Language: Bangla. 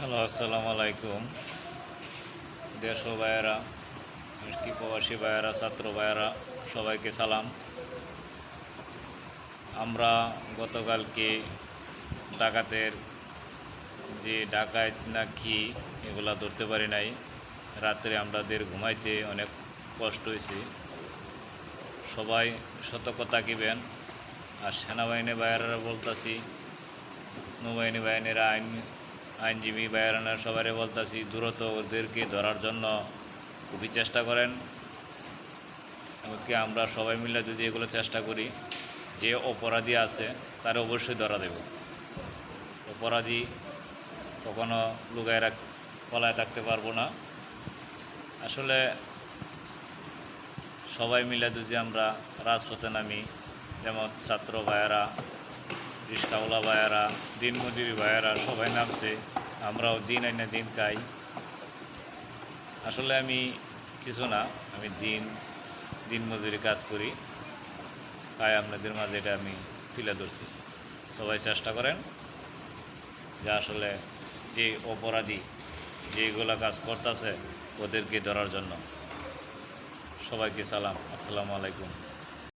হ্যালো, আসসালামু আলাইকুম। দেশ ভাইয়েরা কি প্রবাসী ভাইয়েরা, ছাত্র ভাইয়েরা, সবাইকে সালাম। আমরা গতকালকে ডাকাতের যে ডাকাত না কি, এগুলা ধরতে পারি নাই। রাত্রে আমাদের ঘুমাইতে অনেক কষ্ট হয়েছে সবাই সতর্ক থাকিবেন। আর সেনাবাহিনী ভাইয়েরা বলতাছি নৌবাহিনী বাহিনীরা আইন আইনজীবী বাহিনীরা সবাই বলতাছি, দ্রুত ওদেরকে ধরার জন্য খুবই চেষ্টা করেন। এমনকি আমরা সবাই মিলে যদি এগুলো চেষ্টা করি, যে অপরাধী আছে তার অবশ্যই ধরা দেব। অপরাধী কখনো লুকায় রাখ, পলায় থাকতে পারব না। আসলে সবাই মিলে যদি আমরা রাজপথে নামি, যেমন ছাত্র ভাইয়েরা রিস্কাওয়ালা ভাইয়েরা, দিন মজুরি ভাইয়েরা সবাই নামছে, আমরাও দিন আইনে দিন খাই। আসলে আমি কিছু না, আমি দিন দিন মজুরি কাজ করি। তাই আপনাদের মাঝে এটা আমি তুলে ধরছি। সবাই চেষ্টা করেন যে আসলে যে অপরাধী যেগুলো কাজ করতেছে, ওদেরকে ধরার জন্য। সবাইকে সালাম। আসসালামু আলাইকুম।